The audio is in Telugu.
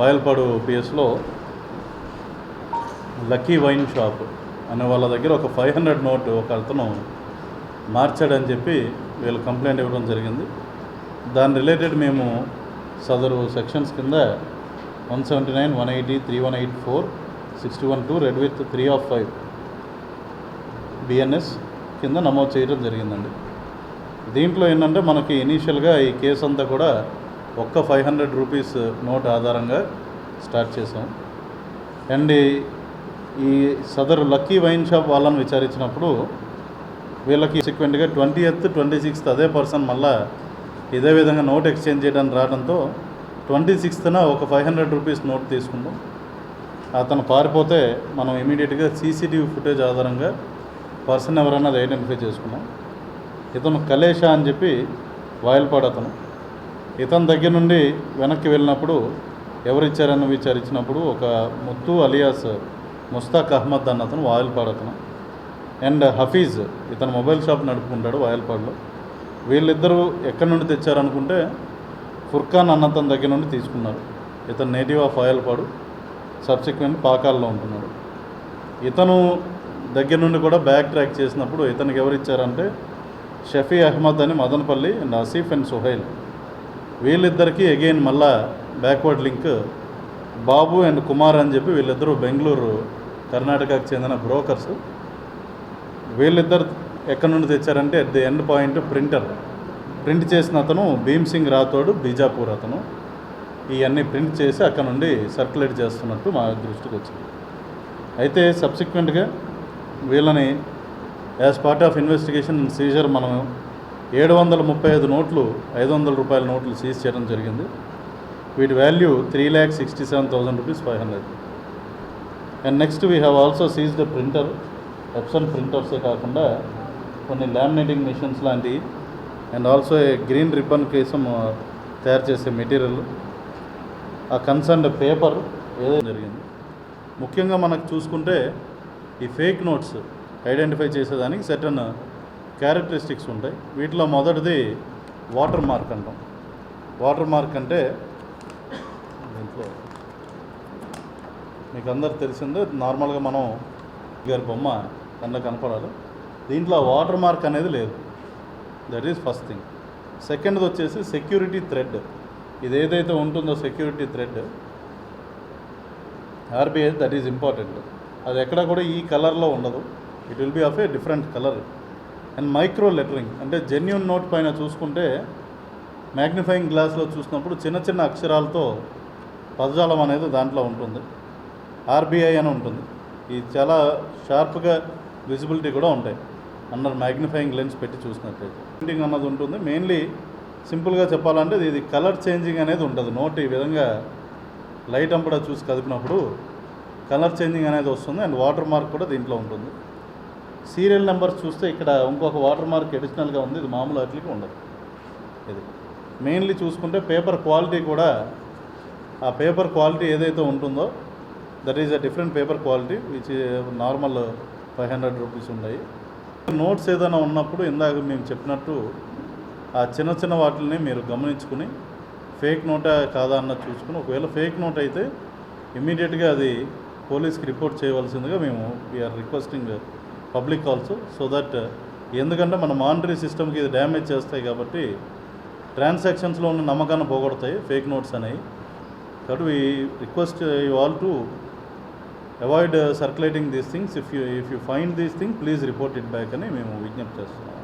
బాయల్పాడు పిఎస్లో లక్కీ వైన్ షాప్ అనే వాళ్ళ దగ్గర ఒక ఫైవ్ హండ్రెడ్ నోట్ ఒక అతను మార్చాడని చెప్పి వీళ్ళు కంప్లైంట్ ఇవ్వడం జరిగింది. దాని రిలేటెడ్ మేము సదరు సెక్షన్స్ కింద one seventy nine one eighty three one eight four sixty one two read with three of five BNS కింద నమోదు చేయడం జరిగిందండి. దీంట్లో ఏంటంటే మనకి ఇనీషియల్గా ఈ కేసు అంతా కూడా ఒక్క ఫైవ్ హండ్రెడ్ రూపీస్ నోట్ ఆధారంగా స్టార్ట్ చేసాం అండ్ ఈ- సదరు లక్కీ వైన్ షాప్ వాళ్ళని విచారించినప్పుడు వీళ్ళకి సీక్వెంట్గా ట్వంటీ ఎయిత్ ట్వంటీ సిక్స్త్ అదే పర్సన్ మళ్ళా ఇదే విధంగా నోట్ ఎక్స్చేంజ్ చేయడానికి రావడంతో ట్వంటీ సిక్స్త్న ఒక ఫైవ్ హండ్రెడ్ రూపీస్ నోట్ తీసుకుందాం. అతను పారిపోతే మనం ఇమీడియట్గా సీసీటీవీ ఫుటేజ్ ఆధారంగా పర్సన్ ఎవరన్నది ఐడెంటిఫై చేసుకున్నాం ఇతను కలేషా అని చెప్పి వాయిల్పాడు అతను ఇతని దగ్గర నుండి వెనక్కి వెళ్ళినప్పుడు ఎవరిచ్చారని విచారించినప్పుడు ఒక ముత్తు అలియాస్ ముస్తాక్ అహ్మద్ అన్న అతను వాయిల్పాడు అతను. అండ్ హఫీజ్ ఇతను మొబైల్ షాప్ నడుపుకుంటాడు వాయల్పాడులో. వీళ్ళిద్దరూ ఎక్కడి నుండి తెచ్చారనుకుంటే ఫుర్ఖాన్ అన్నతన్ దగ్గర నుండి తీసుకున్నారు. ఇతను నేటివ్ ఆఫ్ వాయల్పాడు సబ్సిక్వెంట్ పాకాల్లో ఉంటున్నాడు. ఇతను దగ్గర నుండి కూడా బ్యాక్ ట్రాక్ చేసినప్పుడు ఇతనికి ఎవరిచ్చారంటే షఫీ అహ్మద్ అని మదనపల్లి అండ్ ఆసిఫ్ అండ్ సుహైల్. వీళ్ళిద్దరికీ అగైన్ మళ్ళా backward link Babu and Kumar అని చెప్పి వీళ్ళిద్దరూ బెంగళూరు కర్ణాటకకు చెందిన బ్రోకర్స్ వీళ్ళిద్దరు ఎక్కడి నుండి తెచ్చారంటే at the end point printer print చేసిన అతను భీమ్ సింగ్ రాథోడ్ బీజాపూర్ అతను. ఇవన్నీ ప్రింట్ చేసి అక్కడ నుండి సర్క్యులేట్ చేస్తున్నట్టు మా దృష్టికి వచ్చింది. అయితే సబ్సిక్వెంట్గా వీళ్ళని as part of investigation seizure మనం ఏడు వందల ముప్పై ఐదు నోట్లు ఐదు వందల రూపాయల నోట్లు సీజ్ చేయడం జరిగింది. వీటి value three lakh sixty seven thousand rupees five hundred. And next we have also seize the printer Epson ప్రింటర్సే కాకుండా కొన్ని లామినేటింగ్ మిషన్స్ లాంటివి and also a green ribbon కేసం తయారు చేసే మెటీరియల్ ఆ కన్సర్న్ పేపర్ ఏదో జరిగింది. ముఖ్యంగా మనకు చూసుకుంటే ఈ ఫేక్ నోట్స్ ఐడెంటిఫై చేసేదానికి సెటన్ క్యారెక్టరిస్టిక్స్ ఉంటాయి. వీటిలో మొదటిది వాటర్ మార్క్ అంటాం. వాటర్ మార్క్ అంటే దీంట్లో మీకు అందరు తెలిసిందే నార్మల్గా మనం గారి బొమ్మ కన్నా కనపడాలి. దీంట్లో వాటర్ మార్క్ అనేది లేదు. దట్ ఈజ్ ఫస్ట్ థింగ్ సెకండ్ది వచ్చేసి సెక్యూరిటీ థ్రెడ్ ఇది ఏదైతే ఉంటుందో security thread RBI that is important అది ఎక్కడ కూడా ఈ కలర్లో ఉండదు. It will be of a different colour and micro lettering అంటే జెన్యున్ నోట్ పైన చూసుకుంటే మ్యాగ్నిఫైయింగ్ గ్లాస్లో చూసినప్పుడు చిన్న చిన్న అక్షరాలతో పదజాలం అనేది దాంట్లో ఉంటుంది. ఆర్బీఐ అని ఉంటుంది. ఇది చాలా షార్ప్గా విజిబిలిటీ కూడా ఉంటాయి. అండర్ మ్యాగ్నిఫైయింగ్ లెన్స్ పెట్టి చూసినట్లయితే ప్రింటింగ్ అన్నది ఉంటుంది. మెయిన్లీ సింపుల్గా చెప్పాలంటే ఇది కలర్ చేంజింగ్ అనేది ఉంటుంది నోట్ ఈ విధంగా లైట్ అంపడా చూసి కదిపినప్పుడు కలర్ చేంజింగ్ అనేది వస్తుంది. అండ్ వాటర్ మార్క్ కూడా దీంట్లో ఉంటుంది. సీరియల్ నెంబర్స్ చూస్తే ఇక్కడ ఇంకొక వాటర్ మార్క్ అడిషనల్గా ఉంది. ఇది మామూలు అట్లకి ఉండదు. ఇది మెయిన్లీ చూసుకుంటే పేపర్ క్వాలిటీ కూడా ఆ పేపర్ క్వాలిటీ ఏదైతే ఉంటుందో that is a different paper quality which normal five hundred rupees ఉన్నాయి నోట్స్ ఏదైనా ఉన్నప్పుడు ఇందాక మేము చెప్పినట్టు ఆ చిన్న చిన్న వాటిని మీరు గమనించుకుని ఫేక్ నోటా కాదా అన్నది చూసుకుని ఒకవేళ ఫేక్ నోట్ అయితే ఇమ్మీడియట్గా అది పోలీస్కి రిపోర్ట్ చేయవలసిందిగా మేము we are requesting public also so that ఎందుకంటే మన మానిటరీ సిస్టమ్కి ఇది డ్యామేజ్ చేస్తాయి కాబట్టి ట్రాన్సాక్షన్స్లో ఉన్న నమ్మకాన్ని పోగొడతాయి ఫేక్ నోట్స్ అనేవి. కాబట్టి we request you all to avoid circulating these things if you if you find these thing please report it back అని మేము విజ్ఞప్తి చేస్తున్నాం.